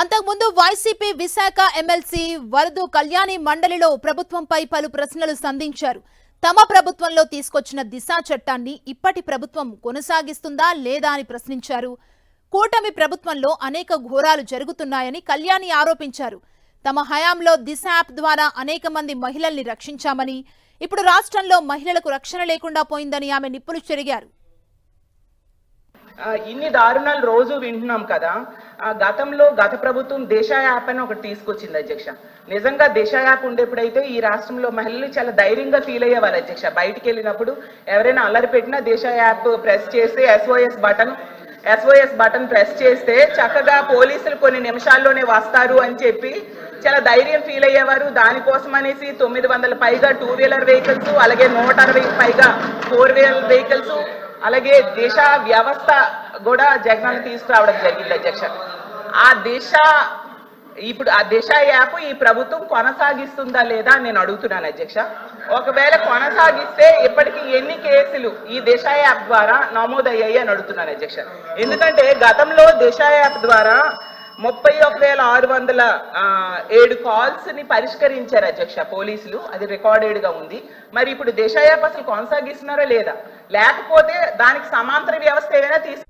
అంతకుముందు YCP Visakha MLC వరదు Kalyani మండలిలో ప్రభుత్వంపై పలు ప్రశ్నలు సంధించారు. తమ ప్రభుత్వంలో తీసుకొచ్చిన దిశా చట్టాన్ని ఇప్పటి ప్రభుత్వం కొనసాగిస్తుందా లేదా అని ప్రశ్నించారు. కూటమి ప్రభుత్వంలో అనేక ఘోరాలు జరుగుతున్నాయని కళ్యాణి ఆరోపించారు. తమ హయాంలో దిశ యాప్ ద్వారా అనేక మంది మహిళల్ని రక్షించామని ఇప్పుడు రాష్ట్రంలో మహిళలకు రక్షణ లేకుండా పోయిందని ఆమె నిప్పులు చెరిగారు. ఇన్ని దారుణాలు రోజు వింటున్నాం కదా. ఆ, గతంలో గత ప్రభుత్వం దేశ యాప్ అని ఒకటి తీసుకొచ్చింది అధ్యక్ష. నిజంగా దేశ యాప్ ఉండేప్పుడైతే ఈ రాష్ట్రంలో మహిళలు చాలా ధైర్యంగా ఫీల్ అయ్యేవారు అధ్యక్ష. బయటికి వెళ్ళినప్పుడు ఎవరైనా అల్లరి పెట్టినా దేశ యాప్ ప్రెస్ చేస్తే SOS button SOS button press చేస్తే చక్కగా పోలీసులు కొన్ని నిమిషాల్లోనే వస్తారు అని చెప్పి చాలా ధైర్యం ఫీల్ అయ్యేవారు. దానికోసం అనేసి తొమ్మిది వందల పైగా టూ వీలర్ వెహికల్స్ అలాగే నూట అరవై పైగా ఫోర్ వీలర్ వెహికల్స్ అలాగే దేశ వ్యవస్థ కూడా జగన్ తీసుకురావడం జరిగింది అధ్యక్ష. ఆ దిశ ఇప్పుడు ఆ దిశ యాప్ ఈ ప్రభుత్వం కొనసాగిస్తుందా లేదా అని నేను అడుగుతున్నాను అధ్యక్ష. ఒకవేళ కొనసాగిస్తే ఇప్పటికీ ఎన్ని కేసులు ఈ దిశ యాప్ ద్వారా నమోదయ్యాయి అని అడుగుతున్నాను అధ్యక్ష. ఎందుకంటే గతంలో దిశ యాప్ ద్వారా ముప్పై ఒక వేల ఆరు వందల ఏడు కాల్స్ని పరిష్కరించారు అధ్యక్ష పోలీసులు. అది రికార్డెడ్గా ఉంది. మరి ఇప్పుడు దిశ యాప్ అసలు కొనసాగిస్తున్నారా లేదా? లేకపోతే దానికి సమాంతర వ్యవస్థ ఏదైనా తీసుకు